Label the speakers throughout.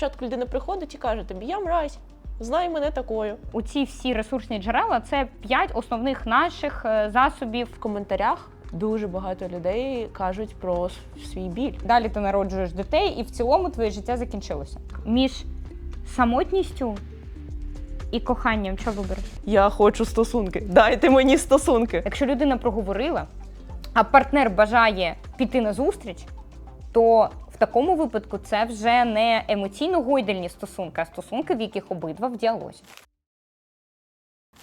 Speaker 1: спочатку людина приходить і каже тобі, я мразь, знай мене такою.
Speaker 2: У ці всі ресурсні джерела це п'ять основних наших е, засобів.
Speaker 1: В коментарях дуже багато людей кажуть про свій біль.
Speaker 2: Далі ти народжуєш дітей, і в цілому твоє життя закінчилося. Між самотністю і коханням, що вибереш?
Speaker 1: Я хочу стосунки. Дайте мені стосунки.
Speaker 2: Якщо людина проговорила, а партнер бажає піти на зустріч, то такому випадку це вже не емоційно гойдальні стосунки, а стосунки, в яких обидва в діалозі.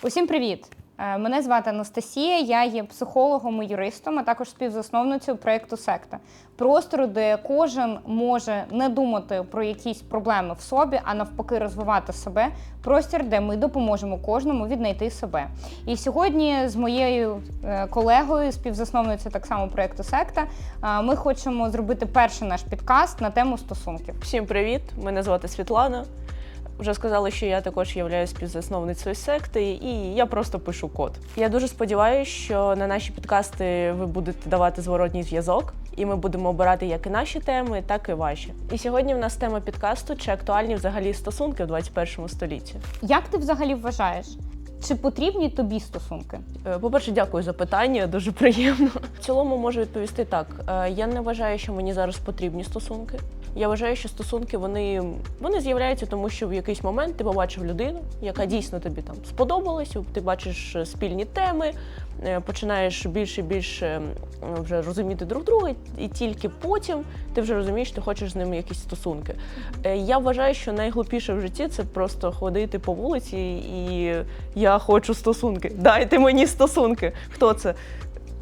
Speaker 2: Усім привіт! Е, Мене звати Анастасія, я є психологом і юристом, а також співзасновницею проєкту Секта. Простору, де кожен може не думати про якісь проблеми в собі, а навпаки розвивати себе. Простір, де ми допоможемо кожному віднайти себе. І сьогодні з моєю е, колегою, співзасновницею так само проєкту Секта, е, ми хочемо зробити перший наш підкаст на тему стосунків.
Speaker 1: Всім привіт! Мене звати Світлана. Вже сказали, що я також являюсь співзасновницею секти, і я просто пишу код. Я дуже сподіваюся, що на наші підкасти ви будете давати зворотній зв'язок, і ми будемо обирати як і наші теми, так і ваші. І сьогодні в нас тема підкасту чи актуальні взагалі стосунки в 21 столітті.
Speaker 2: Як ти взагалі вважаєш, чи потрібні тобі стосунки?
Speaker 1: Е, По-перше, дякую за питання, дуже приємно. В цілому можу відповісти так. Е, Я не вважаю, що мені зараз потрібні стосунки. Я вважаю, що стосунки вони, вони з'являються, тому що в якийсь момент ти побачив людину, яка дійсно тобі там сподобалась, ти бачиш е, спільні теми, е, починаєш більше і більше вже розуміти друг друга, і тільки потім ти вже розумієш, що ти хочеш з ними якісь стосунки. Е, Я вважаю, що найглупіше в житті це просто ходити по вулиці і я хочу стосунки. Дайте мені стосунки. Хто це?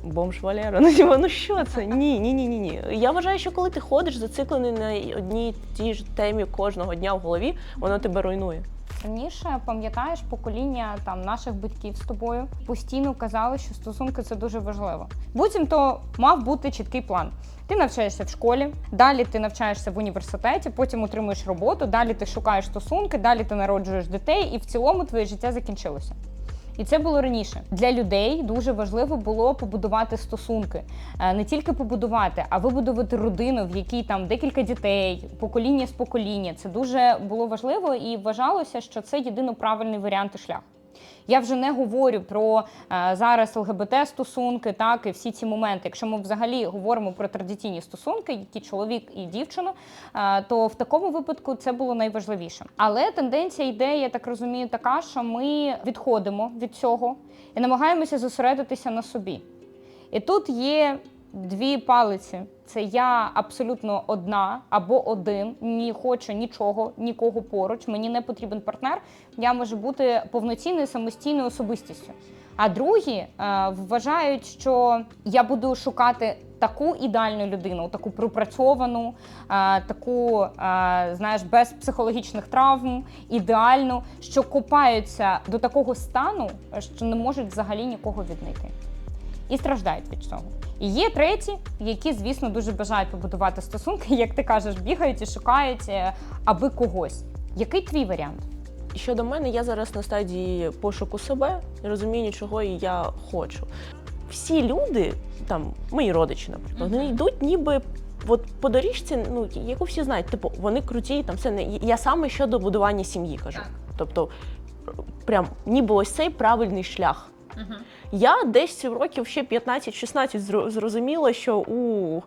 Speaker 1: Бомж Валера. Ну, типа, ну що це? Ні, ні, ні, ні, ні. Я вважаю, що коли ти ходиш зациклений на одній тій ж темі кожного дня в голові, воно тебе руйнує.
Speaker 2: Раніше пам'ятаєш покоління там наших батьків з тобою постійно казали, що стосунки це дуже важливо. Буцімто мав бути чіткий план. Ти навчаєшся в школі, далі ти навчаєшся в університеті, потім отримуєш роботу, далі ти шукаєш стосунки, далі ти народжуєш дітей, і в цілому твоє життя закінчилося. І це було раніше. Для людей дуже важливо було побудувати стосунки, Е, не тільки побудувати, а вибудувати родину, в якій там декілька дітей, покоління з покоління. Це дуже було важливо і вважалося, що це єдино правильний варіант і шлях. Я вже не говорю про е, зараз ЛГБТ стосунки, так і всі ці моменти. Якщо ми взагалі говоримо про традиційні стосунки, які чоловік і дівчина, е, то в такому випадку це було найважливіше. Але тенденція йде, я так розумію, така, що ми відходимо від цього і намагаємося зосередитися на собі. І тут є дві палиці. Це я абсолютно одна або один, не хочу нічого, нікого поруч. Мені не потрібен партнер. Я можу бути повноцінною самостійною особистістю. А другі е, вважають, що я буду шукати таку ідеальну людину, таку пропрацьовану, е, таку, е, знаєш, без психологічних травм, ідеальну, що копаються до такого стану, що не можуть взагалі нікого віднайти і страждають від цього. І є треті, які, звісно, дуже бажають побудувати стосунки, як ти кажеш, бігають і шукають е, аби когось. Який твій варіант?
Speaker 1: Щодо мене, я зараз на стадії пошуку себе, розуміння, чого я хочу. Всі люди, там, мої родичі, наприклад, вони йдуть ніби. От по доріжці, ну яку всі знають, типу, вони круті, там все не я саме щодо будування сім'ї кажу.
Speaker 2: Так.
Speaker 1: Тобто, прям ніби ось цей правильний шлях. Я десь років ще 15-16 зрозуміла, що у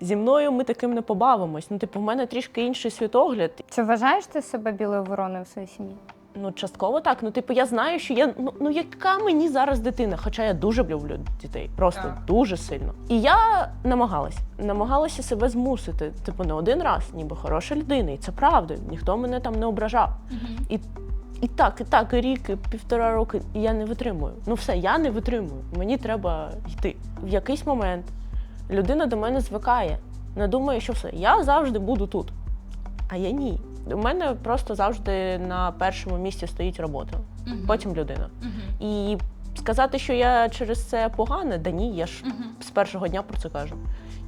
Speaker 1: зі мною ми таким не побавимось. Ну, типу, в мене трішки інший світогляд.
Speaker 2: Чи вважаєш ти себе білою вороною в своїй сім'ї?
Speaker 1: Ну, частково так. Ну, типу, я знаю, що я ну, ну яка мені зараз дитина, хоча я дуже люблю дітей, просто
Speaker 2: Так.
Speaker 1: дуже сильно. І я намагалась, намагалася себе змусити, типу, не один раз, ніби хороша людина, і це правда. Ніхто мене там не ображав. І, і так, і так, і рік, і півтора роки, і я не витримую. Ну все, я не витримую. Мені треба йти. В якийсь момент людина до мене звикає, не думає, що все, я завжди буду тут. А я ні. У мене просто завжди на першому місці стоїть робота, потім людина. І сказати, що я через це погана, да ні, я ж з першого дня про це кажу.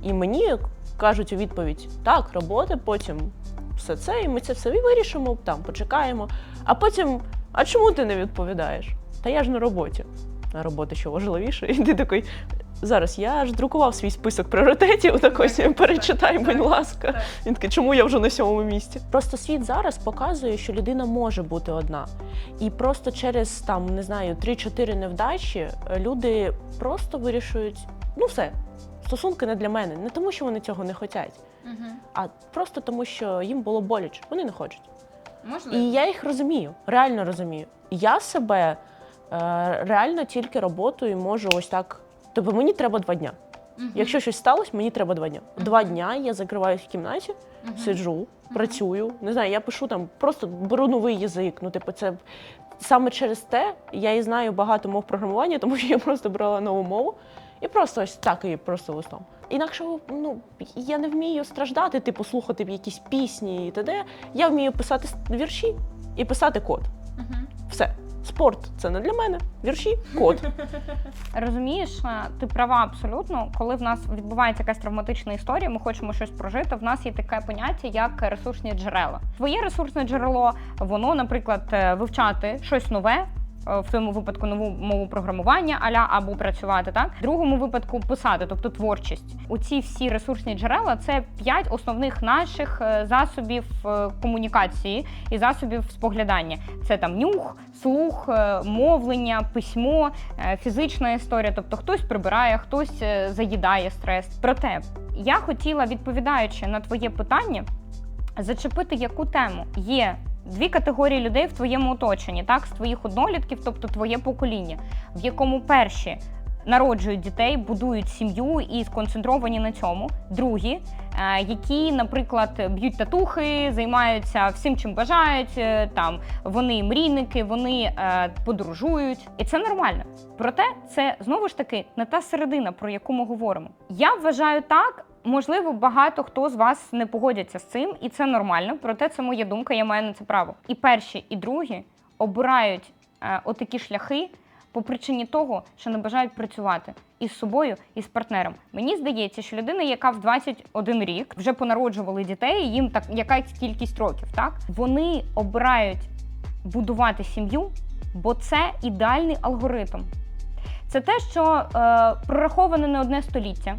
Speaker 1: І мені кажуть у відповідь: так, робота, потім все це, і ми це все вирішимо, там почекаємо. А потім, а чому ти не відповідаєш? Та я ж на роботі. На роботі що важливіше? І ти такий. Зараз я ж друкував свій список пріоритетів. Так ось перечитай, будь ласка. Він такий, чому я вже на сьомому місці? Просто світ зараз показує, що людина може бути одна. І просто через там не знаю 3-4 невдачі е, люди просто вирішують, ну все, стосунки не для мене. Не тому, що вони цього не хочуть, а просто тому, що їм було боляче. Вони не хочуть.
Speaker 2: Можливо.
Speaker 1: І я їх розумію, реально розумію. Я себе е, реально тільки роботою можу ось так. Тобто мені треба два дня. Якщо щось сталося, мені треба два дня. Два дня я закриваюсь в кімнаті, сиджу, працюю. Не знаю, я пишу там, просто беру новий язик. Ну, типу, це саме через те я і знаю багато мов програмування, тому що я просто брала нову мову і просто ось так і просто листом. Інакше ну я не вмію страждати, типу слухати якісь пісні і т.д. Я вмію писати вірші і писати код. Все. Спорт це не для мене. Вірші, код.
Speaker 2: Розумієш, е, ти права абсолютно. Коли в нас відбувається якась травматична історія, ми хочемо щось прожити. В нас є таке поняття, як ресурсні джерела. Твоє ресурсне джерело, воно, наприклад, е, вивчати щось нове. Е, В цьому випадку нову мову програмування аля або працювати так. В другому випадку писати, тобто творчість. Оці всі ресурсні джерела це п'ять основних наших е, засобів е, комунікації і засобів споглядання. Це там нюх, слух, мовлення, письмо, фізична історія. Тобто хтось прибирає, хтось заїдає стрес. Проте я хотіла, відповідаючи на твоє питання, зачепити яку тему є. Дві категорії людей в твоєму оточенні, так, з твоїх однолітків, тобто твоє покоління, в якому перші народжують дітей, будують сім'ю і сконцентровані на цьому. Другі, е, які, наприклад, б'ють татухи, займаються всім, чим бажають. е, Там вони мрійники, вони е, подорожують, і це нормально. Проте це знову ж таки не та середина, про яку ми говоримо. Я вважаю так. Можливо, багато хто з вас не погодяться з цим, і це нормально. Проте це моя думка, я маю на це право. І перші, і другі обирають е, отакі шляхи по причині того, що не бажають працювати із собою і з партнером. Мені здається, що людина, яка в 21 рік вже понароджували дітей, їм так якась кількість років, так вони обирають будувати сім'ю, бо це ідеальний алгоритм. Це те, що е, прораховане не одне століття.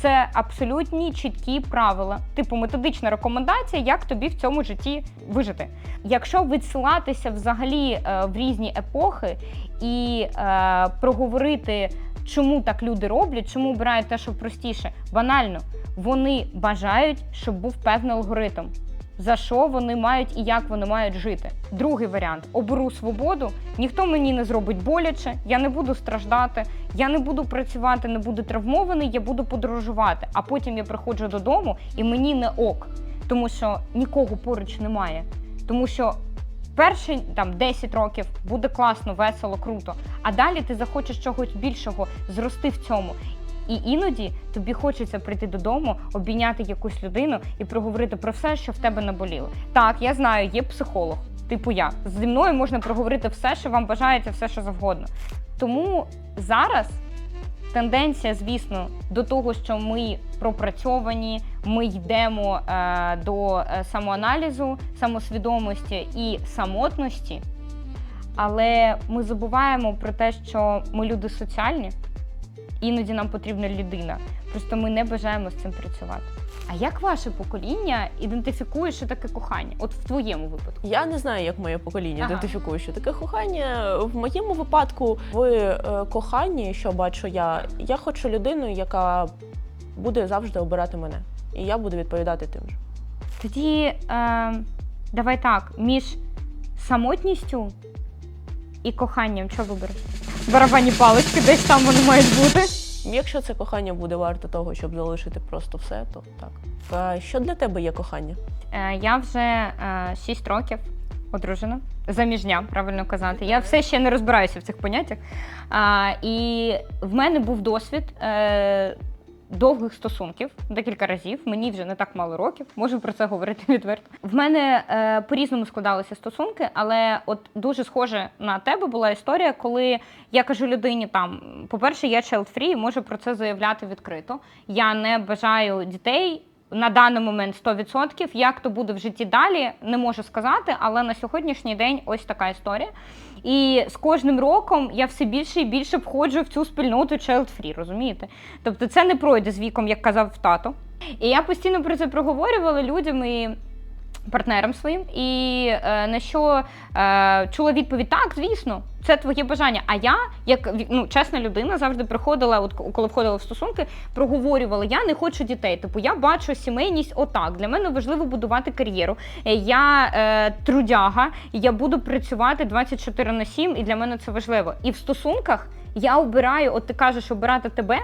Speaker 2: Це абсолютні чіткі правила, типу методична рекомендація, як тобі в цьому житті вижити. Якщо відсилатися взагалі е, в різні епохи і е, проговорити, чому так люди роблять, чому обирають те, що простіше, банально вони бажають, щоб був певний алгоритм. За що вони мають і як вони мають жити. Другий варіант оберу свободу, ніхто мені не зробить боляче, я не буду страждати, я не буду працювати, не буду травмований, я буду подорожувати. А потім я приходжу додому і мені не ок, тому що нікого поруч немає. Тому що перші там 10 років буде класно, весело, круто. А далі ти захочеш чогось більшого, зрости в цьому. І іноді тобі хочеться прийти додому, обійняти якусь людину і проговорити про все, що в тебе наболіло. Так, я знаю, є психолог, типу я. Зі мною можна проговорити все, що вам бажається, все, що завгодно. Тому зараз тенденція, звісно, до того, що ми пропрацьовані, ми йдемо е, до е, самоаналізу, самосвідомості і самотності, але ми забуваємо про те, що ми люди соціальні, іноді нам потрібна людина. Просто ми не бажаємо з цим працювати. А як ваше покоління ідентифікує, що таке кохання? От в твоєму випадку?
Speaker 1: Я не знаю, як моє покоління
Speaker 2: Ага.
Speaker 1: ідентифікує, що таке кохання. В моєму випадку, в е, коханні, що бачу я, я хочу людину, яка буде завжди обирати мене. І я буду відповідати тим же.
Speaker 2: Тоді е, давай так, між самотністю і коханням що вибереш? Барабанні палички, десь там вони мають бути.
Speaker 1: Якщо це кохання буде варто того, щоб залишити просто все, то так. А що для тебе є кохання?
Speaker 2: Е, я вже е, 6 років одружена. Заміжня, правильно казати. Я все ще не розбираюся в цих поняттях. І в мене був досвід е, довгих стосунків декілька разів. Мені вже не так мало років, можу про це говорити відверто. В мене е, по-різному складалися стосунки, але от дуже схоже на тебе була історія, коли я кажу людині там: по-перше, я child free, можу про це заявляти відкрито. Я не бажаю дітей. На даний момент 100%. Як то буде в житті далі, не можу сказати, але на сьогоднішній день ось така історія. І з кожним роком я все більше і більше входжу в цю спільноту child free, розумієте? Тобто це не пройде з віком, як казав тато. І я постійно про це проговорювала людям і партнерам своїм. І е, на що е, чула відповідь: так, звісно, це твоє бажання. А я, як ну, чесна людина, завжди приходила, от коли входила в стосунки, проговорювала: я не хочу дітей. Типу, я бачу сімейність отак. Для мене важливо будувати кар'єру. Я е, трудяга, я буду працювати 24 на 7, і для мене це важливо. І в стосунках я обираю, от ти кажеш, обирати тебе.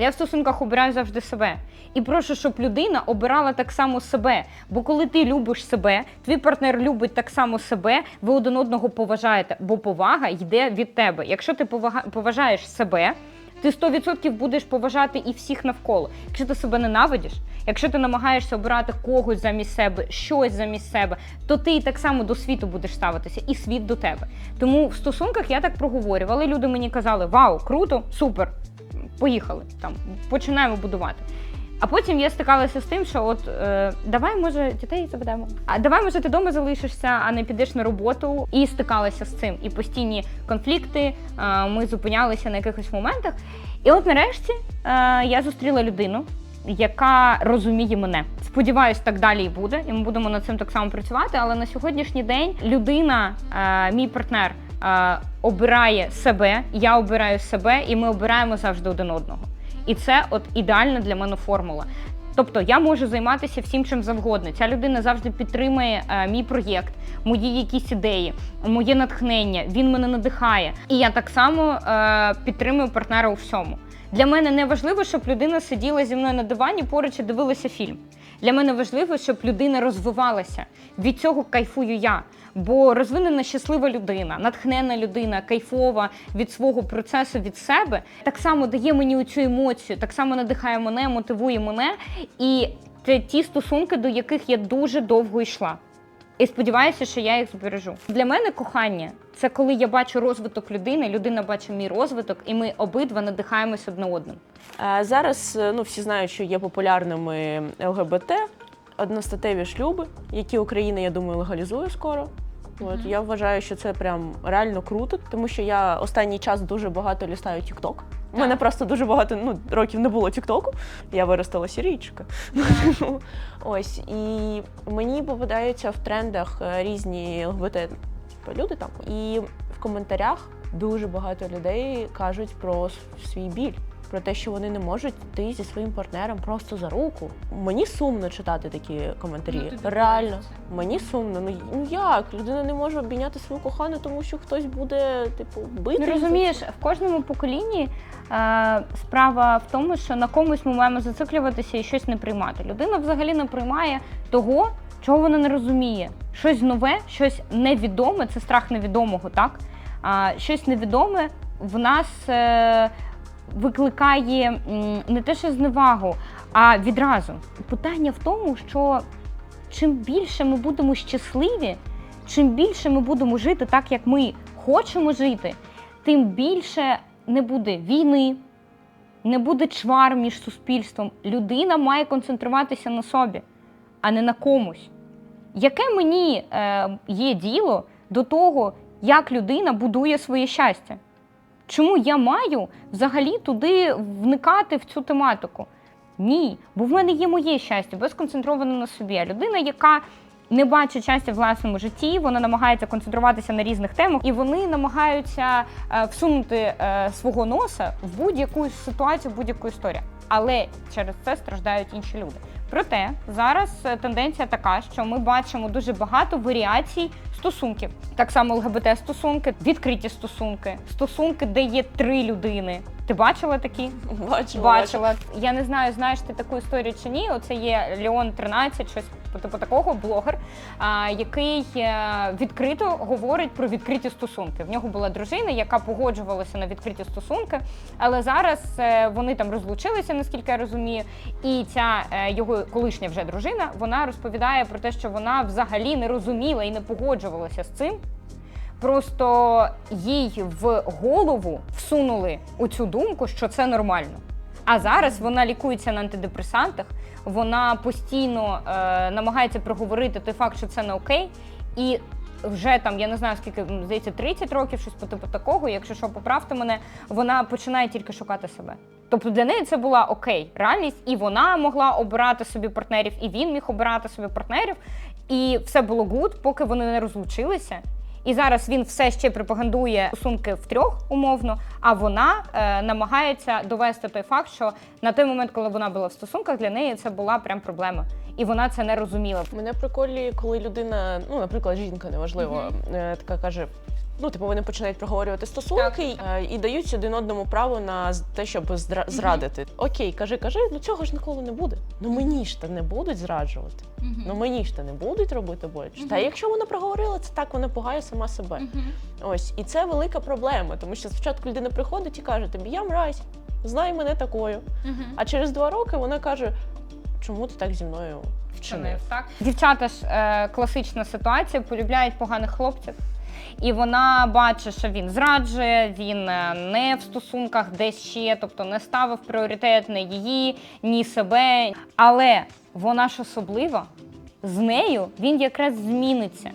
Speaker 2: Я в стосунках обираю завжди себе. І прошу, щоб людина обирала так само себе. Бо коли ти любиш себе, твій партнер любить так само себе, ви один одного поважаєте, бо повага йде від тебе. Якщо ти поважаєш себе, ти 100% будеш поважати і всіх навколо. Якщо ти себе ненавидиш, якщо ти намагаєшся обирати когось замість себе, щось замість себе, то ти і так само до світу будеш ставитися, і світ до тебе. Тому в стосунках я так проговорювала. Люди мені казали: Вау, круто, супер! Поїхали там, починаємо будувати. А потім я стикалася з тим, що от е, давай, може, дітей заведемо. А давай, може, ти вдома залишишся, а не підеш на роботу. І стикалася з цим. І постійні конфлікти. Е, ми зупинялися на якихось моментах. І от нарешті е, я зустріла людину, яка розуміє мене. Сподіваюсь, так далі і буде, і ми будемо над цим так само працювати. Але на сьогоднішній день людина, е, мій партнер, обирає себе, я обираю себе, і ми обираємо завжди один одного. І це от ідеальна для мене формула. Тобто я можу займатися всім чим завгодно. Ця людина завжди підтримує е, мій проєкт, мої якісь ідеї, моє натхнення. Він мене надихає. І я так само е, підтримую партнера у всьому. Для мене не важливо, щоб людина сиділа зі мною на дивані поруч і дивилася фільм. Для мене важливо, щоб людина розвивалася. Від цього кайфую я. Бо розвинена щаслива людина, натхнена людина, кайфова від свого процесу від себе, так само дає мені цю емоцію, так само надихає мене, мотивує мене. І це ті стосунки, до яких я дуже довго йшла. І сподіваюся, що я їх збережу. Для мене кохання це коли я бачу розвиток людини, людина бачить мій розвиток, і ми обидва надихаємось одне одним.
Speaker 1: Е, Зараз е, ну, всі знають, що є популярними ЛГБТ, одностатеві шлюби, які Україна, я думаю, легалізує скоро. От я вважаю, що це прям реально круто, тому що я останній час дуже багато лістаю TikTok. У мене просто дуже багато ну, років не було Тіктоку. Я виростала сірійчика. Ось і мені попадаються в трендах е, різні ЛГБТ типу, люди там. І в коментарях дуже багато людей кажуть про свій біль. Про те, що вони не можуть йти зі своїм партнером просто за руку. Мені сумно читати такі коментарі.
Speaker 3: Ну,
Speaker 1: Реально,
Speaker 3: хочеться.
Speaker 1: мені сумно. Ну, ну як? Людина не може обійняти свою кохану, тому що хтось буде, типу, бити.
Speaker 2: Ну розумієш, в кожному поколінні е, справа в тому, що на комусь ми маємо зациклюватися і щось не приймати. Людина взагалі не приймає того, чого вона не розуміє. Щось нове, щось невідоме це страх невідомого, так? А, щось невідоме в нас е, викликає не те, що зневагу, а відразу. Питання в тому, що чим більше ми будемо щасливі, чим більше ми будемо жити так, як ми хочемо жити, тим більше не буде війни, не буде чвар між суспільством. Людина має концентруватися на собі, а не на комусь. Яке мені е, є діло до того, як людина будує своє щастя? Чому я маю взагалі туди вникати в цю тематику? Ні, бо в мене є моє щастя, бо я сконцентрована на собі. А людина, яка не бачить щастя в власному житті, вона намагається концентруватися на різних темах, і вони намагаються е, всунути е, свого носа в будь-яку ситуацію, в будь-яку історію. Але через це страждають інші люди. Проте зараз е, тенденція така, що ми бачимо дуже багато варіацій стосунків. Так само ЛГБТ стосунки, відкриті стосунки, стосунки, де є три людини. Ти бачила такі?
Speaker 1: Бачила,
Speaker 2: Бачила. Я не знаю, знаєш ти таку історію чи ні. Оце є Леон 13, щось типу такого блогер, а, який е, відкрито говорить про відкриті стосунки. В нього була дружина, яка погоджувалася на відкриті стосунки, але зараз е, вони там розлучилися, наскільки я розумію. І ця е, його колишня вже дружина, вона розповідає про те, що вона взагалі не розуміла і не погоджувалася з цим. Просто їй в голову всунули оцю думку, що це нормально. А зараз вона лікується на антидепресантах, вона постійно е, намагається проговорити той факт, що це не окей. І вже там, я не знаю скільки, здається, 30 років, щось по типу такого, якщо що, поправте мене, вона починає тільки шукати себе. Тобто для неї це була окей реальність, і вона могла обирати собі партнерів, і він міг обирати собі партнерів, і все було гуд, поки вони не розлучилися. І зараз він все ще пропагандує стосунки в трьох умовно, а вона е, намагається довести той факт, що на той момент, коли вона була в стосунках, для неї це була прям проблема, і вона це не розуміла.
Speaker 1: Мене приколює, коли людина, ну, наприклад, жінка, неважливо, е, така каже. Ну, типу, вони починають проговорювати стосунки е, і дають один одному право на з- те, щоб здра- зрадити. Окей, кажи, кажи, ну цього ж ніколи не буде. Ну мені ж та не будуть зраджувати. Ну мені ж та не будуть робити боляче. Та якщо вона проговорила це так, вона пугає сама себе. Ось і це велика проблема, тому що спочатку людина приходить і каже тобі, я мразь, знай мене такою. А через два роки вона каже, чому ти так зі мною вчинив?
Speaker 2: Так. Дівчата ж е, класична ситуація, полюбляють поганих хлопців. І вона бачить, що він зраджує, він е, не в стосунках десь ще, тобто не ставив пріоритет не її, ні себе. Але вона ж особлива, з нею він якраз зміниться.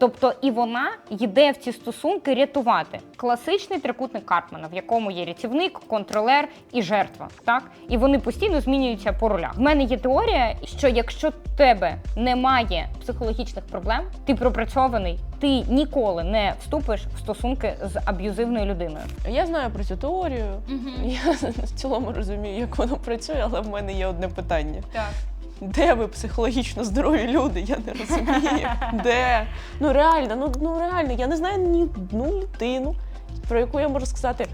Speaker 2: Тобто і вона йде в ці стосунки рятувати. Класичний трикутник Карпмана, в якому є рятівник, контролер і жертва. Так і вони постійно змінюються по ролях. В мене є теорія, що якщо в тебе немає психологічних проблем, ти пропрацьований, ти ніколи не вступиш в стосунки з аб'юзивною людиною.
Speaker 1: Я знаю про цю теорію. Я в цілому розумію, як воно працює, але в мене є одне питання.
Speaker 2: Так.
Speaker 1: Де ви психологічно здорові люди? Я не розумію. Де? Ну реально, ну, ну реально, я не знаю ні одну людину, про яку я можу сказати.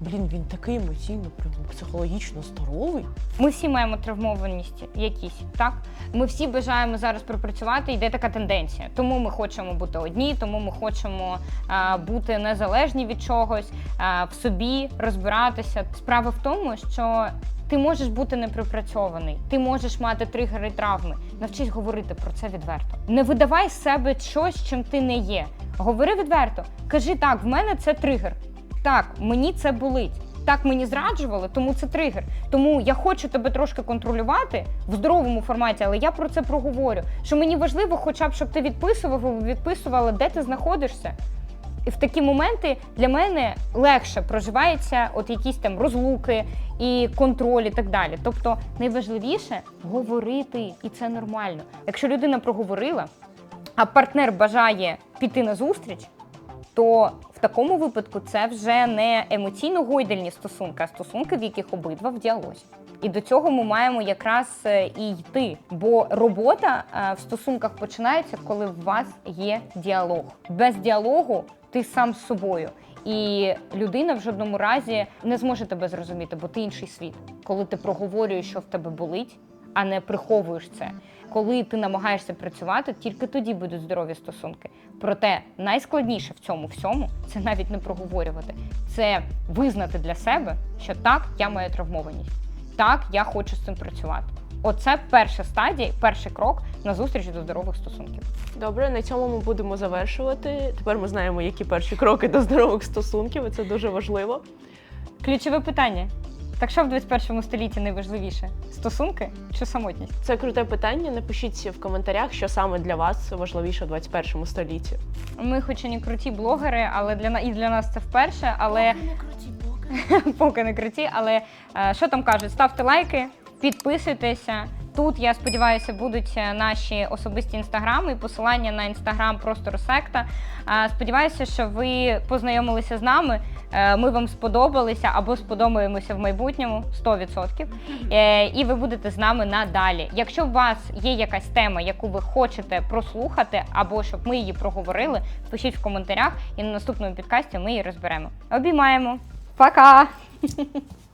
Speaker 1: Блін, він такий емоційно, прям психологічно здоровий.
Speaker 2: Ми всі маємо травмованість якісь, так? Ми всі бажаємо зараз пропрацювати, йде така тенденція. Тому ми хочемо бути одні, тому ми хочемо а, бути незалежні від чогось, а, в собі розбиратися. Справа в тому, що ти можеш бути непропрацьований, ти можеш мати тригери травми. Навчись говорити про це відверто. Не видавай з себе щось, чим ти не є. Говори відверто. Кажи так, в мене це тригер. Так, мені це болить. Так мені зраджували, тому це тригер. Тому я хочу тебе трошки контролювати в здоровому форматі, але я про це проговорю. Що мені важливо, хоча б щоб ти відписував відписувала, де ти знаходишся. І в такі моменти для мене легше проживаються от якісь там розлуки і контроль, і так далі. Тобто найважливіше говорити, і це нормально. Якщо людина проговорила, а партнер бажає піти на зустріч, то в такому випадку це вже не емоційно гойдальні стосунки, а стосунки, в яких обидва в діалозі. І до цього ми маємо якраз е, і йти. Бо робота е, в стосунках починається, коли в вас є діалог. Без діалогу ти сам з собою. І людина в жодному разі не зможе тебе зрозуміти, бо ти інший світ. Коли ти проговорюєш, що в тебе болить, а не приховуєш це. Коли ти намагаєшся працювати, тільки тоді будуть здорові стосунки. Проте найскладніше в цьому всьому це навіть не проговорювати, це визнати для себе, що так, я маю травмованість, так, я хочу з цим працювати. Оце перша стадія, перший крок на зустріч до здорових стосунків.
Speaker 1: Добре, на цьому ми будемо завершувати. Тепер ми знаємо, які перші кроки до здорових стосунків, і це дуже важливо.
Speaker 2: Ключове питання: так що в 21 столітті найважливіше? Стосунки чи самотність?
Speaker 1: Це круте питання. Напишіть в коментарях, що саме для вас важливіше в 21 столітті.
Speaker 2: Ми, хоч і не круті блогери, але для на- і для нас це вперше. Але поки не круті. Але е, що там кажуть? Ставте лайки, підписуйтеся. Тут я сподіваюся, будуть е, наші особисті інстаграми, і посилання на інстаграм простору секта. Сподіваюся, що ви познайомилися з нами. е, Ми вам сподобалися або сподобаємося в майбутньому 100%. Е, І ви будете з нами надалі. Якщо у вас є якась тема, яку ви хочете прослухати, або щоб ми її проговорили, пишіть в коментарях, і на наступному підкасті ми її розберемо. Обіймаємо. Пока!